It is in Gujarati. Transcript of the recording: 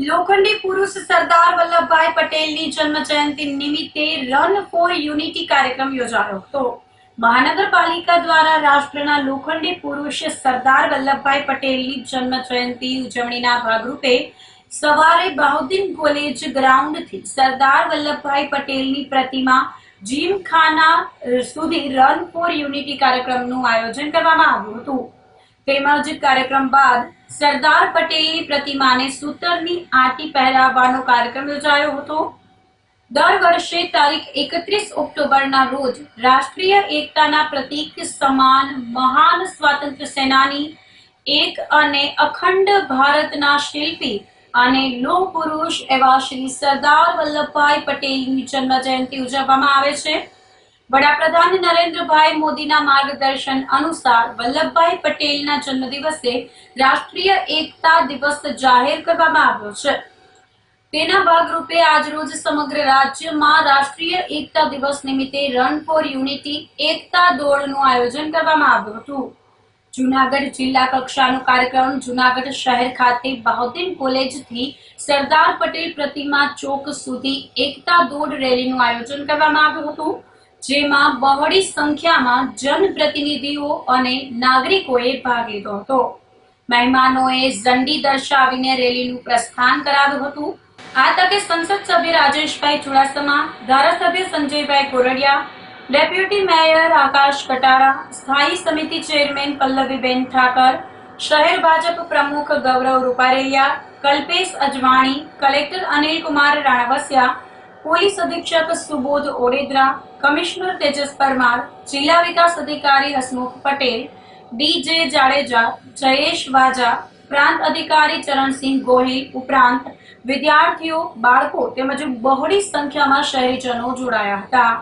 લોખંડી પુરુષ સરદાર વલ્લભભાઈ પટેલની જન્મ જયંતિ નિમિત્તે રન ફોર યુનિટી કાર્યક્રમ યોજાયો હતો. મહાનગરપાલિકા દ્વારા રાષ્ટ્રના લોખંડી પુરુષ સરદાર વલ્લભભાઈ પટેલની જન્મ જયંતિ ઉજવણીના ભાગરૂપે સવારે બાહુદ્દીન કોલેજ ગ્રાઉન્ડથી સરદાર વલ્લભભાઈ પટેલની પ્રતિમા જીમખાના સુધી રન ફોર યુનિટી કાર્યક્રમનું આયોજન કરવામાં આવ્યું હતું. તેમજ કાર્યક્રમ બાદ સરદાર પટેલની પ્રતિમાને સૂતરની આટી પહેરાવવાનો કાર્યક્રમ યોજાયો હતો. દર વર્ષે તારીખ એકત્રીસ ઓક્ટોબરના રોજ રાષ્ટ્રીય એકતાના પ્રતીક સમાન મહાન સ્વાતંત્ર્ય સેનાની એક અને અખંડ ભારતના શિલ્પી અને લોહ પુરુષ એવા શ્રી સરદાર વલ્લભભાઈ પટેલની જન્મ જયંતિ ઉજવવામાં આવે છે. વડાપ્રધાન નરેન્દ્રભાઈ મોદીના માર્ગદર્શન અનુસાર વલ્લભભાઈ પટેલના જન્મદિવસે રાષ્ટ્રીય એકતા દિવસ જાહેર કરવામાં આવ્યો છે. તેના ભાગરૂપે આજરોજ સમગ્ર રાજ્યમાં રાષ્ટ્રીય એકતા દિવસ નિમિત્તે રન ફોર યુનિટી એકતા દોડનું આયોજન કરવામાં આવ્યું હતું. જુનાગઢ જિલ્લા કક્ષાનો કાર્યક્રમ જુનાગઢ શહેર ખાતે બહાઉદ્દીન કોલેજથી સરદાર પટેલ પ્રતિમા ચોક સુધી એકતા દોડ રેલીનું આયોજન કરવામાં આવ્યું હતું. જેમાં બહોળી સંખ્યામાં જનપ્રતિનિધિઓ અને નાગરિકોએ ભાગ લીધો હતો. મહેમાનોએ ઝંડી દર્શાવીને રેલીનું પ્રસ્થાન કરાવ્યું હતું. આ તકે સંસદ સભ્ય રાજેશભાઈ ચુડાસમા, ધારાસભ્ય સંજયભાઈ કોરડિયા, ડેપ્યુટી મેયર આકાશ કટારા, સ્થાયી સમિતિ ચેરમેન પલ્લવીબેન ઠાકર, શહેર ભાજપ પ્રમુખ ગૌરવ રૂપારેલિયા, કલ્પેશ અજવાણી, કલેક્ટર અનિલ કુમાર રાણાવસિયા પોલીસ અધિક્ષક સુબોધ ઓડેદરા, કમિશનર તેજસ પરમાર, જિલ્લા વિકાસ અધિકારી હસમુખ પટેલ ડીજે જાડેજા, જયેશ વાજા, પ્રાંત અધિકારી ચરણસિંહ ગોહિલ ઉપરાંત વિદ્યાર્થીઓ, બાળકો તેમજ બહોળી સંખ્યામાં શહેરીજનો જોડાયા હતા.